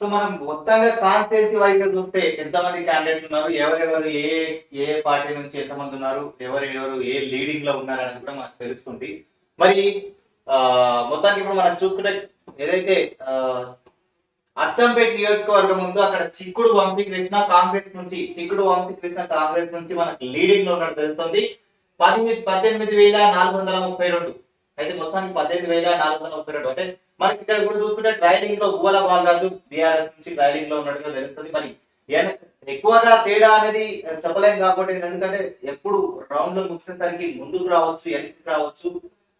So మనం మొత్తంగా constituency వైజ్గా చూస్తే ఎంతమంది క్యాండిడేట్లు ఉన్నారు? ఎవరెవరు ఏ ఏ పార్టీ నుంచి ఎంతమంది ఉన్నారు? ఎవరు ఎవరు ఏ లీడింగ్లో ఉన్నారు అనేది కూడా మనకు తెలుస్తుంది. మరి మొత్తానికి ఇప్పుడు మనం చూసుకుంటే ఏదైతే అచ్చంపేట నియోజకవర్గం ఉందో అక్కడ చిక్కుడు వంశీకృష్ణ కాంగ్రెస్ నుంచి చిక్కుడు వంశీకృష్ణ కాంగ్రెస్ నుంచి మనకు లీడింగ్లో ఉన్నట్టు తెలుస్తుంది. పద్దెనిమిది పద్దెనిమిది వేల నాలుగు వందల ముప్పై రెండు. అయితే మొత్తానికి పద్దెనిమిది వేల నాలుగు వందల ముప్పై రెండు. అంటే మనకి ఇక్కడ కూడా చూసుకుంటే ట్రైలింగ్లో గువ్వల బాలరాజు బీఆర్ఎస్ నుంచి ట్రైలింగ్లో ఉన్నట్టుగా తెలుస్తుంది. మరి ఎక్కువగా తేడా అనేది చెప్పలేం కాబట్టి ఎందుకంటే ఎప్పుడు రౌండ్లో ముగిసేసరికి ముందుకు రావచ్చు వెనక్కి రావచ్చు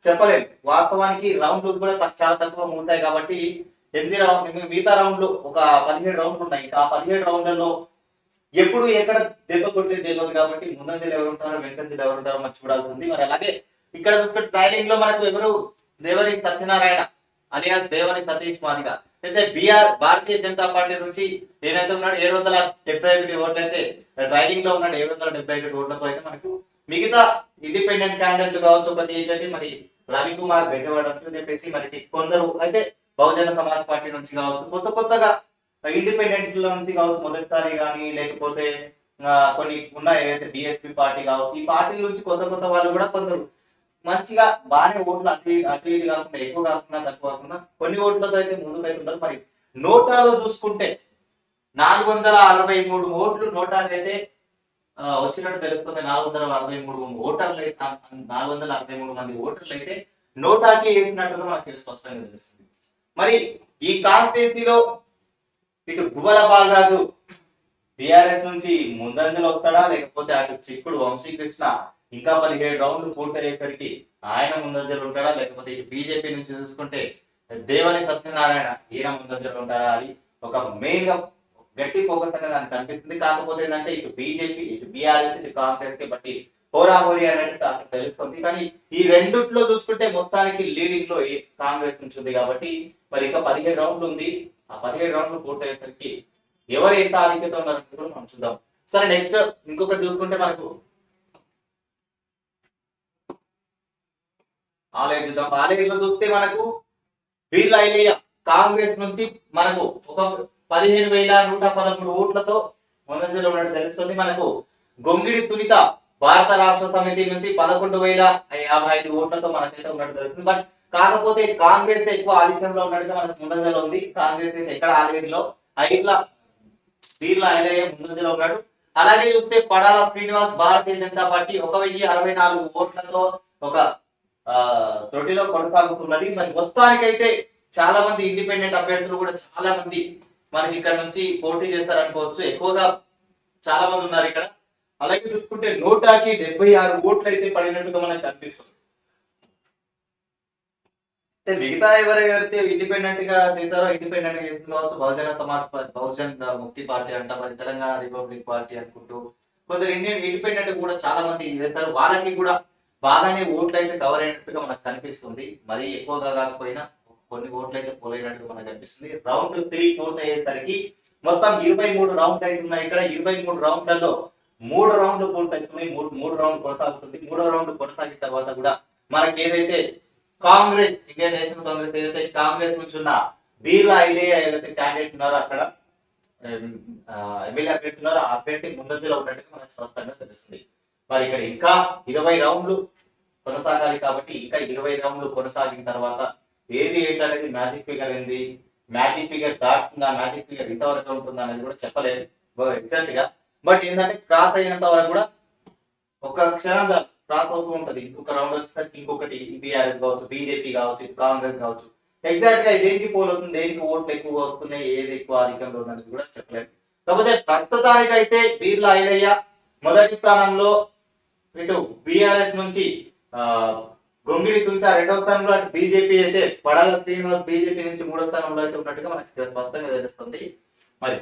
చెప్పలేం. వాస్తవానికి రౌండ్లు కూడా చాలా తక్కువ మూసాయి కాబట్టి ఎనిమిది రౌండ్ మిగతా రౌండ్లు ఒక పదిహేడు రౌండ్లు ఉన్నాయి. ఆ పదిహేడు రౌండ్లలో ఎప్పుడు ఎక్కడ దెబ్బ కొట్టేది తెలియదు కాబట్టి ముందంజలు ఎవరు ఉంటారో వెనకంజలు ఎవరు ఉంటారో మరి చూడాల్సి ఉంది. మరి అలాగే ఇక్కడ చూసుకుంటే ట్రైలింగ్లో మనకు ఎవరు దేవరి సత్యనారాయణ? అలియాస్ దేవని సతీష్ మాదిగ. అయితే బీఆర్ భారతీయ జనతా పార్టీ నుంచి ఏదైతే ఉన్నాడు ఏడు వందల డెబ్బై ఒకటి ఓట్లు అయితే డ్రైవింగ్లో ఉన్నాడు ఏడు వందల డెబ్బై ఒకటి ఓట్లతో అయితే మనకు మిగతా ఇండిపెండెంట్ క్యాండిడేట్లు కావచ్చు ఒకటి ఏంటంటే మరి రవికుమార్ బెజవాడ అని చెప్పేసి మనకి కొందరు అయితే బహుజన సమాజ్ పార్టీ నుంచి కావచ్చు కొత్త కొత్తగా ఇండిపెండెంట్ నుంచి కావచ్చు మొదటిసారి కానీ లేకపోతే కొన్ని ఉన్నాయి ఏదైతే బిఎస్పీ పార్టీ కావచ్చు ఈ పార్టీల నుంచి కొత్త కొత్త వాళ్ళు కూడా కొందరు మంచిగా బాగానే ఓట్లు అటు ఇటు- అటు ఇటు కాకుండా ఎక్కువ కాకుండా తక్కువ కాకుండా కొన్ని ఓట్లతో అయితే ముందుకు అయితే ఉంటారు మరి నోటాలో చూసుకుంటే నాలుగు వందల అరవై మూడు ఓట్లు నోటాకి అయితే వచ్చినట్టు తెలుస్తుంది. నాలుగు వందల అరవై మూడు ఓటర్లు అయితే నాలుగు వందల అరవై మూడు మంది ఓటర్లు అయితే నోటాకి వేసినట్టుగా మనకి స్పష్టంగా తెలుస్తుంది. మరి ఈ కాన్స్టిట్యూన్సీలో ఇటు గువ్వల బాలరాజు బీఆర్ఎస్ నుంచి ముందంజలు వస్తాడా లేకపోతే అటు చిక్కుడు వంశీకృష్ణ ఇంకా పదిహేడు రౌండ్లు పూర్తయ్యేసరికి ఆయన ముందంజలు ఉంటాడా? లేకపోతే బీజేపీ నుంచి చూసుకుంటే దేవని సత్యనారాయణ ఈయన ముందంజలు ఉంటారా అది? ఒక మెయిన్గా గట్టి ఫోకస్ అనేది దానికి కనిపిస్తుంది. కాకపోతే ఏంటంటే ఇటు బీజేపీ ఇటు బీఆర్ఎస్ ఇటు కాంగ్రెస్కి బట్టి హోరాహోరీ అనేది తెలుస్తుంది. కానీ ఈ రెండిట్లో చూసుకుంటే మొత్తానికి లీడింగ్లో కాంగ్రెస్ నుంచి ఉంది కాబట్టి మరి ఇంకా పదిహేడు రౌండ్లు ఉంది. ఆ పదిహేడు రౌండ్లు పూర్తయ్యేసరికి ఎవరు ఎంత ఆధిక్యత ఉన్నారని కూడా మనం చూద్దాం. సరే నెక్స్ట్ ఇంకొకటి చూసుకుంటే మనకు ఆలోచిద్దాం. ఆలయంలో చూస్తే మనకు వీర్ల ఐలియా కాంగ్రెస్ నుంచి మనకు ఒక పదిహేను వేల నూట పదమూడు ఓట్లతో ముందంజలో ఉన్నట్టు తెలుస్తుంది. మనకు గొంగిడి సునీత భారత రాష్ట్ర సమితి నుంచి పదకొండు వేల యాభై ఐదు ఓట్లతో మనకైతే ఉన్నట్టు తెలుస్తుంది. బట్ కాకపోతే కాంగ్రెస్ ఎక్కువ ఆధిక్యంలో ఉన్నట్టుగా మనకు ముందంజలో ఉంది. కాంగ్రెస్ అయితే ఎక్కడ ఆలయంలో? ఐట్ల వీర్ల ఐలయ్య ముందంజలో ఉన్నాడు. అలాగే చూస్తే పడాల శ్రీనివాస్ భారతీయ జనతా పార్టీ ఒక వెయ్యి అరవై నాలుగు ఓట్లతో ఒక ఆ, కొనసాగుతున్నది. మరి మొత్తానికైతే చాలా మంది ఇండిపెండెంట్ అభ్యర్థులు కూడా చాలా మంది మనకి ఇక్కడ నుంచి పోటీ చేస్తారనుకోవచ్చు. ఎక్కువగా చాలా మంది ఉన్నారు ఇక్కడ. అలాగే చూసుకుంటే నూటాకి డెబ్బై ఆరు ఓట్లు అయితే పడినట్టుగా మనకు కనిపిస్తుంది. మిగతా ఎవరైతే ఇండిపెండెంట్గా చేశారో ఇండిపెండెంట్గా చేసుకోవచ్చు కావచ్చు బహుజన సమాజ్ బహుజన్ ముక్తి పార్టీ అంట మరి తెలంగాణ రిపబ్లిక్ పార్టీ అనుకుంటూ కొందరు ఇండియన్ ఇండిపెండెంట్ కూడా చాలా మంది వేస్తారు. వాళ్ళకి కూడా బాగానే ఓట్లు అయితే కవర్ అయినట్టుగా మనకు కనిపిస్తుంది. మరి ఎక్కువగా కాకపోయినా కొన్ని ఓట్లు అయితే పోలైనట్టుగా మనకు కనిపిస్తుంది. రౌండ్ త్రీ పూర్తి అయ్యేసరికి మొత్తం ఇరవై మూడు రౌండ్ అవుతున్నాయి ఇక్కడ ఇరవై మూడు రౌండ్లలో మూడు రౌండ్లు పూర్తవుతున్నాయి మూడు మూడు రౌండ్ కొనసాగుతుంది. మూడో రౌండ్ కొనసాగిన తర్వాత కూడా మనకి ఏదైతే కాంగ్రెస్ ఇండియన్ నేషనల్ కాంగ్రెస్ ఏదైతే కాంగ్రెస్ నుంచి ఉన్న బీర్లా ఐలియా ఏదైతే క్యాండిడేట్ ఉన్నారో అక్కడ ఎమ్మెల్యే అభ్యర్థి ఉన్నారో ఆ అభ్యర్థి ముందంజలో ఉన్నట్టుగా మనకు స్పష్టంగా తెలుస్తుంది. మరి ఇక్కడ ఇంకా ఇరవై రౌండ్లు కొనసాగాలి కాబట్టి ఇంకా ఇరవై రౌండ్లు కొనసాగిన తర్వాత ఏది ఏంటనేది మ్యాజిక్ ఫిగర్ ఏంది? మ్యాజిక్ ఫిగర్ దాటుతుందా? మ్యాజిక్ ఫిగర్ ఇంతవరకు ఉంటుందా అనేది కూడా చెప్పలేదు ఎగ్జాక్ట్గా. బట్ ఏంటంటే క్రాస్ అయినంత వరకు కూడా ఒక క్షణంగా క్రాస్ అవుతూ ఉంటది. ఇంకొక రౌండ్ వచ్చేసరికి ఇంకొకటి బీఆర్ఎస్ కావచ్చు బీజేపీ కావచ్చు కాంగ్రెస్ కావచ్చు. ఎగ్జాక్ట్గా దేనికి పోల్ అవుతుంది? దేనికి ఓట్లు ఎక్కువ వస్తున్నాయి? ఏది ఎక్కువ అధికంలో ఉందని కూడా చెప్పలేదు కాకపోతే ప్రస్తుతానికైతే బీర్లా ఐలయ్య మొదటి స్థానంలో ఇటు బీఆర్ఎస్ నుంచి గొంగిడి సునీత రెండవ స్థానంలో అటు బీజేపీ అయితే పడాల శ్రీనివాస్ బీజేపీ నుంచి మూడో స్థానంలో అయితే ఉన్నట్టుగా మనకి ఇక్కడ స్పష్టంగా తెలుస్తుంది. మరి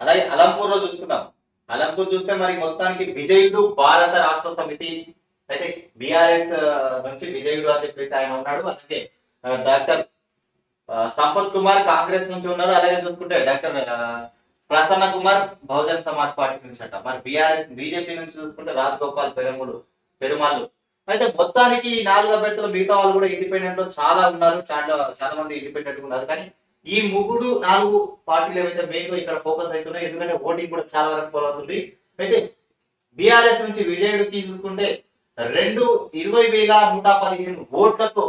అలాగే అలంపూర్లో చూసుకుందాం. అలంపూర్ చూస్తే మరి మొత్తానికి విజయుడు భారత రాష్ట్ర సమితి అయితే బీఆర్ఎస్ నుంచి విజయుడు అని చెప్పేసి ఆయన ఉన్నాడు. అలాగే డాక్టర్ సంపత్ కుమార్ కాంగ్రెస్ నుంచి ఉన్నారు. అలాగే చూసుకుంటే డాక్టర్ ప్రసన్న కుమార్ బహుజన్ సమాజ్ పార్టీ నుంచి అట. మరి బీఆర్ఎస్ బీజేపీ నుంచి చూసుకుంటే రాజగోపాల్ పెరుములు పెరుమాళ్ళు. అయితే మొత్తానికి ఈ నాలుగు అభ్యర్థులు మిగతా వాళ్ళు కూడా ఇండిపెండెంట్లో చాలా ఉన్నారు. చాలా చాలా మంది ఇండిపెండెంట్ ఉన్నారు. కానీ ఈ ముగ్గురు నాలుగు పార్టీలు ఏవైతే మెయిన్ ఇక్కడ ఫోకస్ అవుతున్నాయి ఎందుకంటే ఓటింగ్ కూడా చాలా వరకు ఫాలో అవుతుంది. అయితే బీఆర్ఎస్ నుంచి విజయుడికి చూసుకుంటే రెండు ఇరవై వేల నూట పదిహేను ఓట్లతో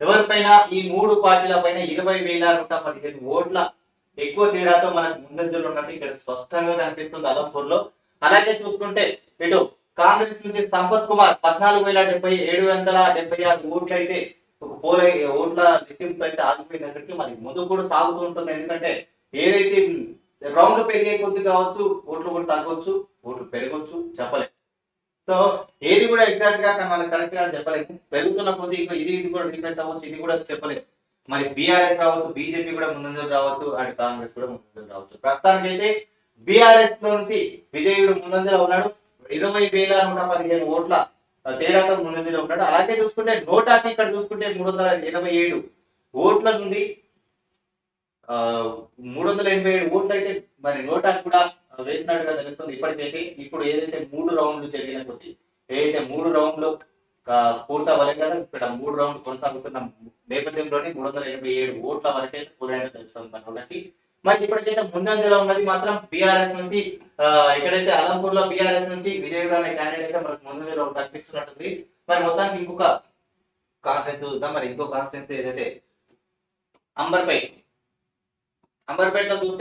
ఎవరిపైన ఈ మూడు పార్టీల పైన ఇరవై వేల నూట పదిహేను ఓట్ల ఎక్కువ తేడాతో మనకు ముందంజలు ఉన్నట్టు ఇక్కడ స్పష్టంగా కనిపిస్తుంది అలంపూర్లో అలాగే చూసుకుంటే ఇటు కాంగ్రెస్ నుంచి సంపత్ కుమార్ పద్నాలుగు వేల డెబ్బై ఏడు వందల డెబ్బై ఆరు ఓట్లు అయితే ఒక పోల ఓట్ల లెక్కింపు అయితే ఆగిపోయింది అక్కడికి. మరి ముందు కూడా సాగుతూ ఉంటుంది. ఎందుకంటే ఏదైతే రౌండ్ పెరిగే కొద్ది కావచ్చు ఓట్లు కూడా తగ్గవచ్చు ఓట్లు పెరగవచ్చు చెప్పలేదు సో ఏది కూడా ఎగ్జాక్ట్గా మనం కరెక్ట్గా చెప్పలేము పెరుగుతున్న కొద్ది ఇంకో ఇది ఇది కూడా రిఫ్రెష్ అవ్వచ్చు ఇది కూడా చెప్పలేము మరి బీఆర్ఎస్ రావచ్చు బీజేపీ కూడా ముందంజలు రావచ్చు అటు కాంగ్రెస్ కూడా ముందంజలు రావచ్చు. ప్రస్తుతానికి అయితే బీఆర్ఎస్ నుంచి విజయుడు ముందంజలో ఉన్నాడు. ఇరవై వేల నూట పదిహేను ఓట్ల తేడాతో ముందంజలో ఉన్నాడు. అలాగే చూసుకుంటే నోటాకి ఇక్కడ చూసుకుంటే మూడు వందల ఎనభై ఏడు ఓట్ల నుండి ఆ, మూడు వందల ఎనభై ఏడు ఓట్లు అయితే మరి నోటాకి కూడా వేసినట్టుగా తెలుస్తుంది. ఇప్పటికైతే ఇప్పుడు ఏదైతే మూడు రౌండ్లు జరిగిన కొద్ది ఏదైతే మూడు రౌండ్లు పూర్తవ్వలేదు కదా ఇక్కడ మూడు రౌండ్లు కొనసాగుతున్న నేపథ్యంలోనే మూడు వందల ఎనభై ఏడు ఓట్ల వరకైతే పూరైనట్టు తెలుస్తుంది మనకి మరి ఇప్పటికైతే ముందంజలో ఉన్నది మాత్రం బీఆర్ఎస్ నుంచి ఆ, ఇక్కడైతే అలంపూర్లో బీఆర్ఎస్ నుంచి విజయవాడ అనే క్యాండిడేట్ అయితే మనకు ముందంజలో కనిపిస్తున్నట్టుంది. మరి మొత్తానికి ఇంకొక కాన్ఫరెన్స్ చూద్దాం. మరి ఇంకో కాన్ఫరెన్స్ ఏదైతే అంబర్పేట్. అంబర్పేటలో చూస్తే